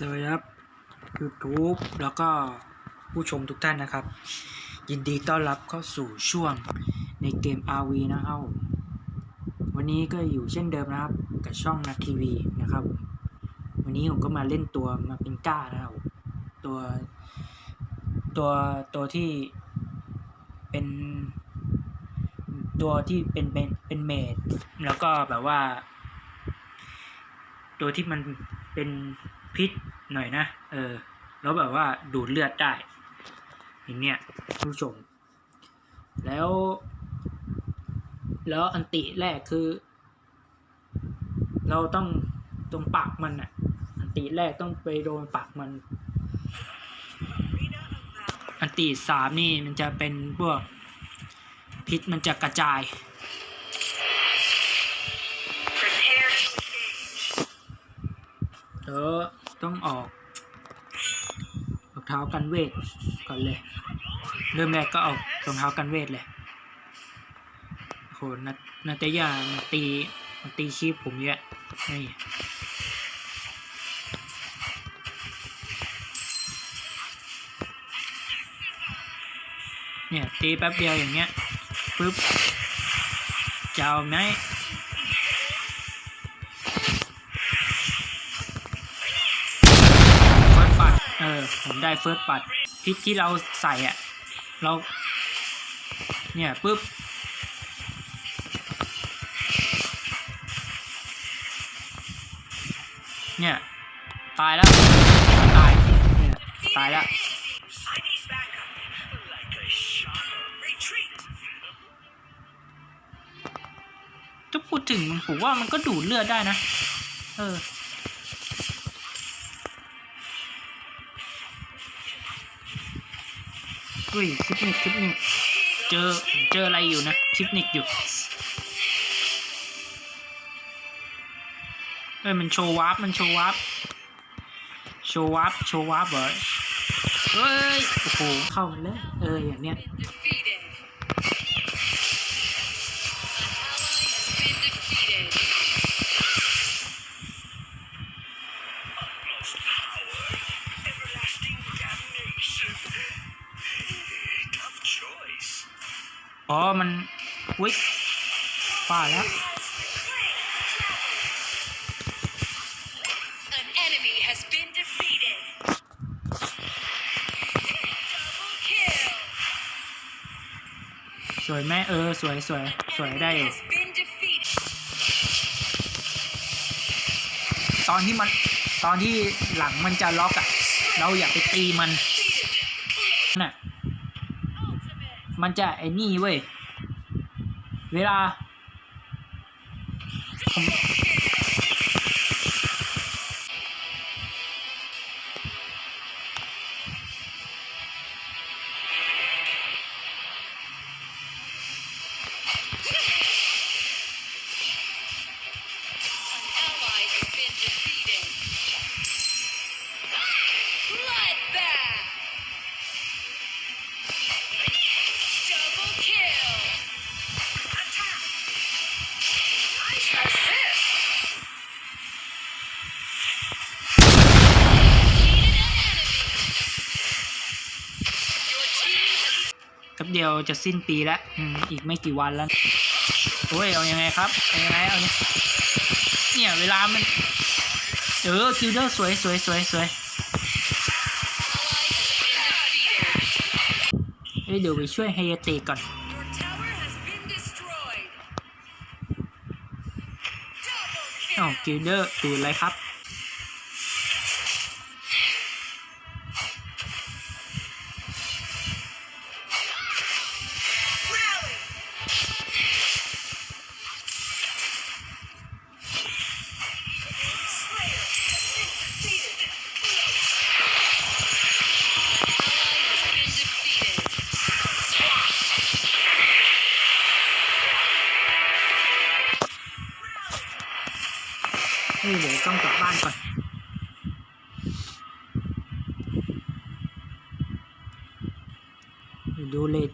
สวัสดีครับ YouTube แล้วก็ผู้ชมทุกท่านนะครับ ยินดีต้อนรับเข้าสู่ช่วงในเกม RV นะครับวันนี้ก็อยู่เช่นเดิมนะครับ กับช่องนักทีวีนะครับ วันนี้ผมก็มาเล่นตัวมาเป็นก้านะครับตัวตัวตัวที่เป็น ตัวที่เป็นเป็นเป็นเมดแล้วก็แบบว่า ตัวที่มันเป็น พิษหน่อยนะ เออ แล้วแบบว่าดูดเลือดได้อย่างเนี้ยผู้ชม แล้ว แล้วอันติแรกคือ เราต้องตรงปากมันอะอันติแรกต้องไปโดนปากมัน อันติสามนี่มันจะเป็นพวกพิษมันจะกระจายเออ ต้องออกรองเท้ากันเวทก่อนเลย เริ่มแรกก็ออกรองเท้ากันเวทเลยโหนานาตยามาตีมาตีชีพผมเยอะนี่เนี่ยตีแป๊บเดียวอย่างเงี้ยปึ๊บจะเอาไหม ได้เฟิร์สปัดพิษที่เราใส่อะเรา เนี่ยปุ๊บเนี่ย ตายแล้ว ตายเนี่ยตายแล้วจะพูดถึงผมว่ามันก็ดูดเลือดได้นะ เออ กุ้ยคลิปนิกคลิปนิกเจอเจออะไรอยู่นะคลิปนิกอยู่เอ้ยมันโชว์วาร์ปมันโชว์วาร์ปโชว์วาร์ปโชว์วาร์ปเหรอเฮ้ยโอ้โหเข้ามาเลยเอออย่างเนี้ย มันวิป้าแล้ว An enemy has been defeated. Double kill. สวยไหมเออ สวยสวย An สวย enemy ได้อยู่ has been defeated. ตอนที่มันตอนที่หลังมันจะล็อกอะเราอย่าไปตีมันน่ะ มันจะไอ้นี่เว้ย เวลา บเดียวจะสิ้นปีแล้วอีกไม่กี่วันแล้วโอ้ยเอาอยังไงครับเอายังไงเอาเนี่ยเนี่ยเวลามัน เออคิวเดอร์สวยสวยสวยสวยเอ้เดี๋ยวไปช่วยไฮยาเตะก่อน Your tower has been destroyed. Double อ๋อ kill. คิวเดอร์ดูอะไรครับ เฮ้ยเดี๋ยวต้องกลับบ้านก่อนดูเลย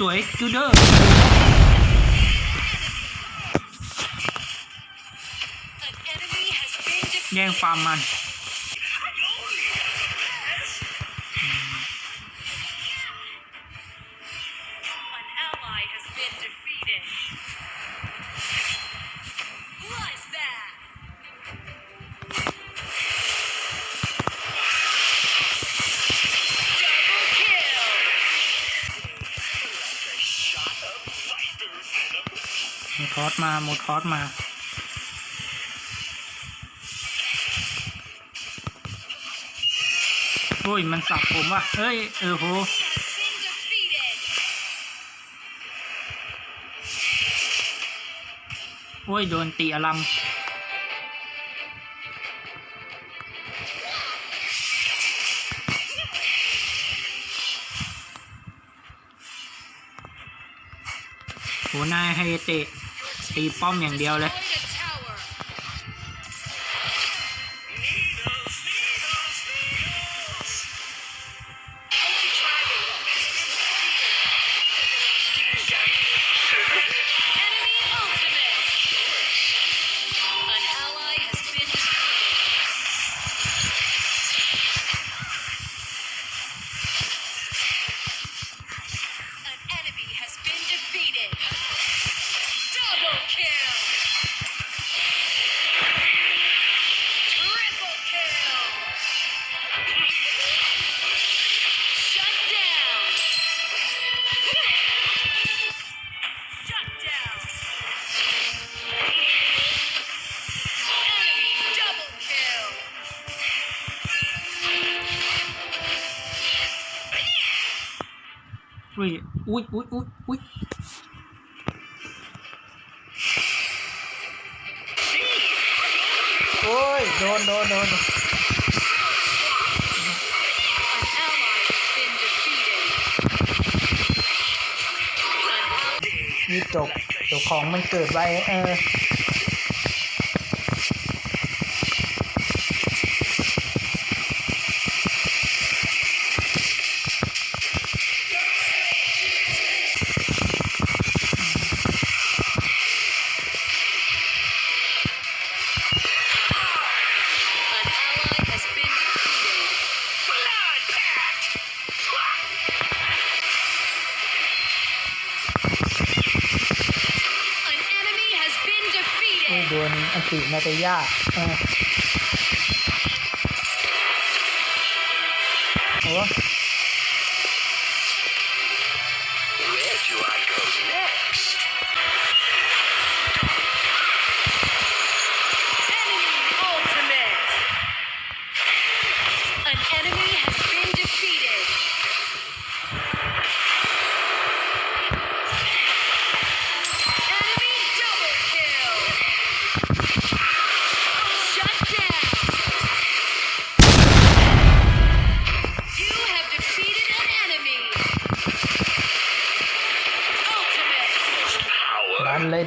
สวยจูเดอร์ An enemy has been แย่ง defeated. ฟาร์มมัน มูทอสมาหมูทอสมาโอ้ย มันสับผมว่ะ เฮ้ย เออโหโอ้ย โดนตีอลัมโหนายไฮเตะ ตีป้อมอย่างเดียวเลย อุ้ยอุ้ยอุ้ยอุ้ยอุ้ยโอ้ยโดนโดนโดนนี่จบเดี๋ยวของมันเกิดไว้เออ อันตินาตยา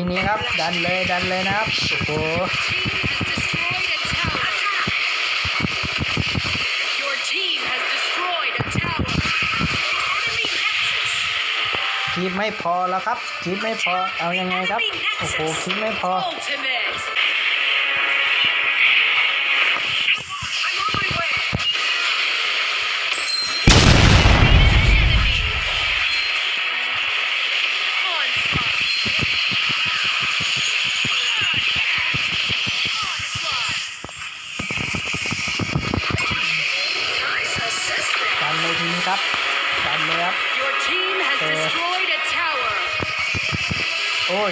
ทีนี้ครับ ดันเลยดันเลยนะครับโอ้โห Team has destroyed a tower. Your team has destroyed a tower. Enemy nexus. คลิปไม่พอแล้วครับคลิปไม่พอเอายังไงครับ Enemy โอ้โห nexus. คลิปไม่พอ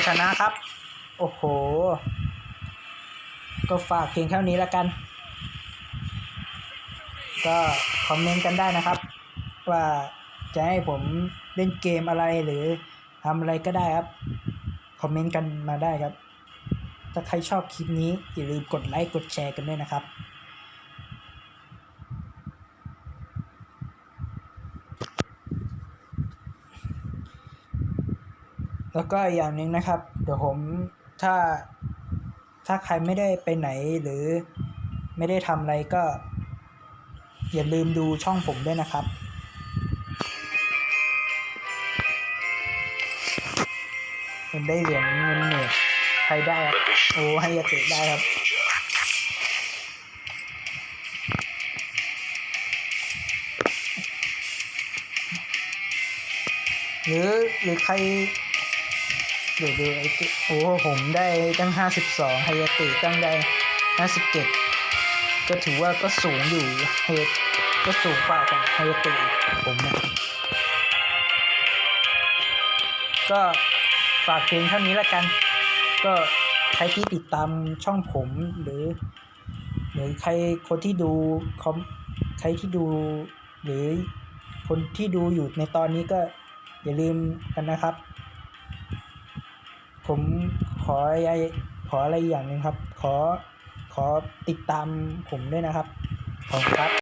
ชนะครับ โอ้โห ก็ฝากเพียงเท่านี้แล้วกัน ก็คอมเมนต์กันได้นะครับ ว่าจะให้ผมเล่นเกมอะไรหรือทำอะไรก็ได้ครับ คอมเมนต์กันมาได้ครับ ถ้าใครชอบคลิปนี้อย่าลืมกดไลค์กดแชร์กันด้วยนะครับ แล้วก็อย่างหนึ่งนะครับ เดี๋ยวผมถ้าถ้าใครไม่ได้ไปไหนหรือไม่ได้ทำอะไรก็ อย่าลืมดูช่องผมด้วยนะครับ ผมได้เหรียญเงินเนตใครได้ครับ โอ้ให้ยาเตะได้ครับหรือหรือใคร เดี๋ยวดูไอ้ติโอ้ผมได้ตั้งห้าสิบสองไฮยาติตั้งได้ห้าสิบเจ็ดก็ถือว่าก็สูงอยู่เฮดก็สูงกว่ากับไฮยาติผมนะก็ฝากเพียงเท่านี้ละกัน ก็ใครที่ติดตามช่องผมหรือ หรือใครคนที่ดูคอมใครที่ดูหรือคนที่ดูอยู่ในตอนนี้ก็อย่าลืมกันนะครับ ผมขออะไรขออะไรอย่างหนึ่งครับ ขอขอติดตามผมด้วยนะครับขอบคุณครับ